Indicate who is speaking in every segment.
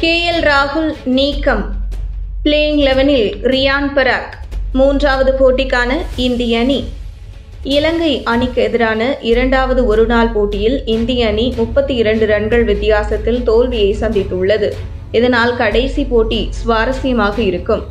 Speaker 1: K L ராகுல் நீக்கம். Playing லெவனில் ரியான் பராக் மூன்றாவது போட்டிக்கான இந்திய அணி. இலங்கை அணிக்கு எதிரான இரண்டாவது ஒருநாள் போட்டியில் இந்திய அணி முப்பத்தி இரண்டு ரன்கள் வித்தியாசத்தில் தோல்வியை சந்தித்துள்ளது. இதனால் கடைசி போட்டி சுவாரஸ்யமாக இருக்கும்.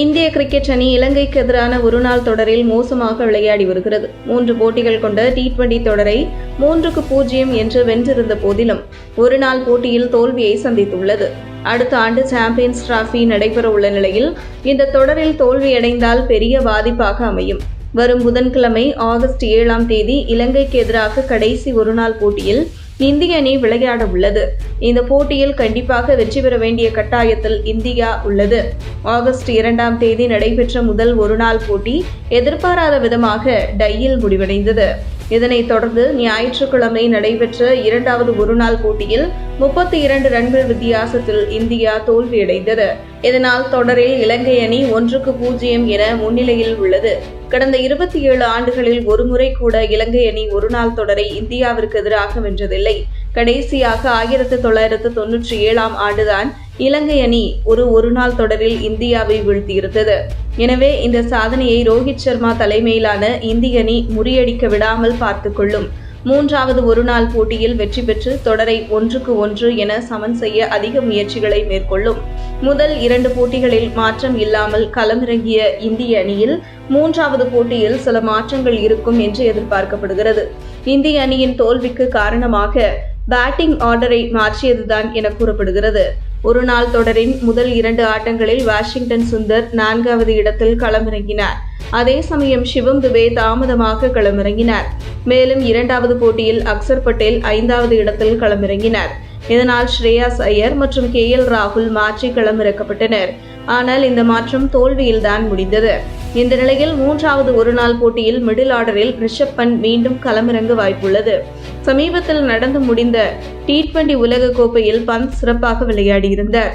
Speaker 1: இந்திய கிரிக்கெட் அணி இலங்கைக்கு எதிரான ஒருநாள் தொடரில் மோசமாக விளையாடி வருகிறது. மூன்று போட்டிகள் கொண்ட டி டுவெண்டி தொடரை மூன்றுக்கு பூஜ்ஜியம் என்று வென்றிருந்த போதிலும் ஒருநாள் போட்டியில் தோல்வியை சந்தித்துள்ளது. அடுத்த ஆண்டு சாம்பியன்ஸ் டிராபி நடைபெற உள்ள நிலையில் இந்த தொடரில் தோல்வியடைந்தால் பெரிய பாதிப்பாக அமையும். வரும் புதன்கிழமை ஆகஸ்ட் ஏழாம் தேதி இலங்கைக்கு எதிராக கடைசி ஒருநாள் போட்டியில் இந்திய அணி விளையாட உள்ளது. இந்த போட்டியில் கண்டிப்பாக வெற்றி பெற வேண்டிய கட்டாயத்தில் இந்தியா உள்ளது. ஆகஸ்ட் இரண்டாம் தேதி நடைபெற்ற முதல் ஒருநாள் போட்டி எதிர்பாராத விதமாக டையில் முடிவடைந்தது. இதனைத் தொடர்ந்து ஞாயிற்றுக்கிழமை நடைபெற்ற இரண்டாவது ஒருநாள் போட்டியில் முப்பத்தி இரண்டு ரன்கள் வித்தியாசத்தில் இந்தியா தோல்வியடைந்தது. இதனால் தொடரில் இலங்கை அணி ஒன்றுக்கு பூஜ்ஜியம் என முன்னிலையில் உள்ளது. கடந்த இருபத்தி ஏழு ஆண்டுகளில் ஒருமுறை கூட இலங்கை அணி ஒருநாள் தொடரை இந்தியாவிற்கு எதிராக வென்றதில்லை. கடைசியாக ஆயிரத்து தொள்ளாயிரத்து தொன்னூற்றி ஏழாம் ஆண்டுதான் இலங்கை அணி ஒரு ஒருநாள் தொடரில் இந்தியாவை வீழ்த்தியிருந்தது. எனவே இந்த சாதனையை ரோஹித் சர்மா தலைமையிலான இந்திய அணி முறியடிக்க விடாமல் பார்த்துக் கொள்ளும். மூன்றாவது ஒருநாள் போட்டியில் வெற்றி பெற்று தொடரை ஒன்றுக்கு ஒன்று என சமன் செய்ய அதிக முயற்சிகளை மேற்கொள்ளும். முதல் இரண்டு போட்டிகளில் மாற்றம் இல்லாமல் களமிறங்கிய இந்திய அணியில் மூன்றாவது போட்டியில் சில மாற்றங்கள் இருக்கும் என்று எதிர்பார்க்கப்படுகிறது. இந்திய அணியின் தோல்விக்கு காரணமாக பேட்டிங் ஆர்டரை மாற்றியதுதான் என கூறப்படுகிறது. ஒரு நாள் தொடரின் முதல் இரண்டு ஆட்டங்களில் வாஷிங்டன் சுந்தர் நான்காவது இடத்தில் களமிறங்கினார். அதே சமயம் சிவம் துபே தாமதமாக களமிறங்கினார். மேலும் இரண்டாவது போட்டியில் அக்சர் பட்டேல் ஐந்தாவது இடத்தில் களமிறங்கினார். இதனால் ஸ்ரேயாஸ் ஐயர் மற்றும் கே எல் ராகுல் மாற்றி களமிறக்கப்பட்டனர். ஆனால் இந்த மாற்றம் தோல்வியில்தான் முடிந்தது. இந்த நிலையில் மூன்றாவது ஒருநாள் போட்டியில் மிடில் ஆர்டரில் ரிஷப் பண்ட் மீண்டும் களமிறங்க வாய்ப்புள்ளது. சமீபத்தில் நடந்து முடிந்த டி டுவெண்டி உலக கோப்பையில் பந்த் சிறப்பாக விளையாடியிருந்தார்.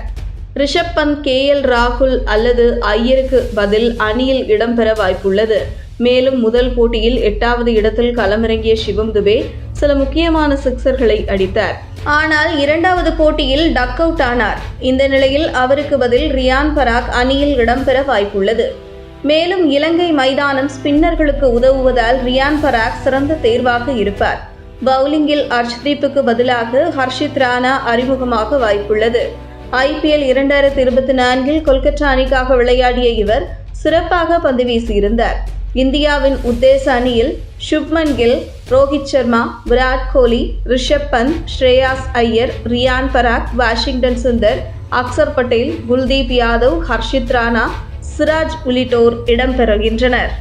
Speaker 1: ரிஷப் பந்த் கே எல் ராகுல் அல்லது ஐயருக்கு பதில் அணியில் இடம்பெற வாய்ப்புள்ளது. மேலும் முதல் போட்டியில் எட்டாவது இடத்தில் களமிறங்கிய சிவம் துபே சில முக்கியமான சிக்சர்களை அடித்தார். ஆனால் இரண்டாவது போட்டியில் டக் அவுட் ஆனார். இந்த நிலையில் அவருக்கு பதில் ரியான் பராக் அணியில் இடம்பெற வாய்ப்புள்ளது. மேலும் இலங்கை மைதானம் ஸ்பின்னர்களுக்கு உதவுவதால் ரியான் பராக் சிறந்த தேர்வாக இருப்பார். பவுலிங்கில் அர்ஷ்தீப்புக்கு பதிலாக ஹர்ஷித் ராணா அறிமுகமாக வாய்ப்புள்ளது. ஐபிஎல் இரண்டாயிரத்தி இருபத்தி நான்கில் கொல்கத்தா அணிக்காக விளையாடிய இவர் சிறப்பாக பந்து வீசியிருந்தார். இந்தியாவின் உத்தேச அணியில் சுப்மன் கில் ரோஹித் சர்மா விராட் கோலி ரிஷப் பந்த் ஸ்ரேயாஸ் ஐயர் ரியான் பராக் வாஷிங்டன் சுந்தர் அக்சர் பட்டேல் குல்தீப் யாதவ் ஹர்ஷித் ராணா சிராஜ் உள்ளிட்டோர் இடம்பெறுகின்றனர்